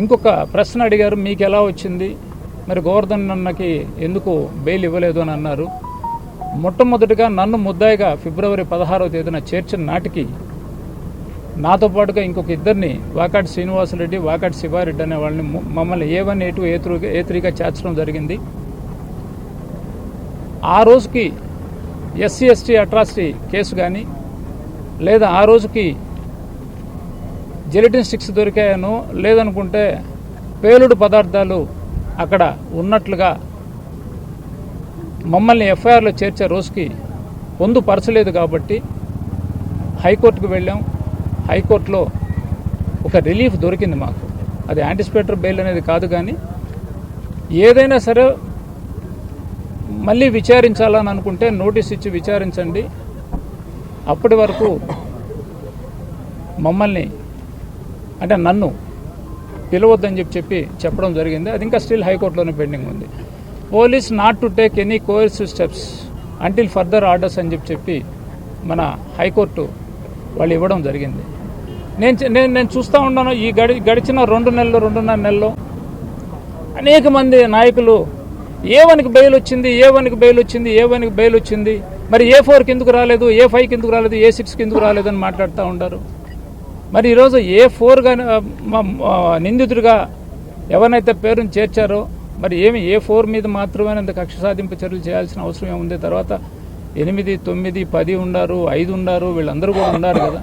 ఇంకొక ప్రశ్న అడిగారు మీకు ఎలా వచ్చింది? మరి గోవర్ధన్ అన్నకి ఎందుకు బెయిల్ ఇవ్వలేదు అని అన్నారు. మొట్టమొదటిగా నన్ను ముద్దాయిగా ఫిబ్రవరి పదహారవ తేదీన చేర్చిన నాటికి నాతో పాటుగా ఇంకొక ఇద్దరిని వాకాటి శ్రీనివాసరెడ్డి వాకాటి శివారెడ్డి అనే వాళ్ళని మమ్మల్ని A one A two A through A త్రీగా చేర్చడం జరిగింది. ఆ రోజుకి ఎస్సీ ఎస్టీ అట్రాసిటీ కేసు కానీ లేదా ఆ రోజుకి జెలిటిన్ స్టిక్స్ దొరికాయను లేదనుకుంటే పేలుడు పదార్థాలు అక్కడ ఉన్నట్లుగా మమ్మల్ని ఎఫ్ఐఆర్లో చేర్చే రోజుకి పొందుపరచలేదు కాబట్టి హైకోర్టుకు వెళ్ళాం. హైకోర్టులో ఒక రిలీఫ్ దొరికింది మాకు. అది యాంటిసిపేటర్ బెయిల్ అనేది కాదు కానీ ఏదైనా సరే మళ్ళీ విచారించాలని అనుకుంటే నోటీస్ ఇచ్చి విచారించండి. అప్పటి వరకు మమ్మల్ని అంటే నన్ను పిలవద్దని చెప్పి చెప్పి చెప్పడం జరిగింది. అది ఇంకా స్టిల్ హైకోర్టులోనే పెండింగ్ ఉంది. Police not to take any coercive steps until further orders అని చెప్పి చెప్పి మన హైకోర్టు వాళ్ళు ఇవ్వడం జరిగింది. నేను నేను నేను చూస్తూ ఉన్నాను. ఈ గడి గడిచిన రెండు నెలలు రెండున్నర నెలలో అనేక మంది నాయకులు ఏ వన్కి బెయిల్ వచ్చింది ఏ వన్కి బెయిల్ వచ్చింది ఏ వన్కి బెయిల్ వచ్చింది మరి ఏ ఫోర్కి ఎందుకు రాలేదు ఏ ఫైవ్కి ఎందుకు రాలేదు ఏ సిక్స్కి ఎందుకు రాలేదు అని మాట్లాడుతూ ఉంటారు. మరి ఈరోజు ఏ ఫోర్గా నిందితుడిగా ఎవరినైతే పేరుని చేర్చారో మరి ఏమి ఏ ఫోర్ మీద మాత్రమే అంత కక్ష సాధింపు చర్యలు చేయాల్సిన అవసరం ఏముంది? తర్వాత ఎనిమిది తొమ్మిది పది ఉండారు ఐదు ఉండారు వీళ్ళందరూ కూడా ఉన్నారు కదా.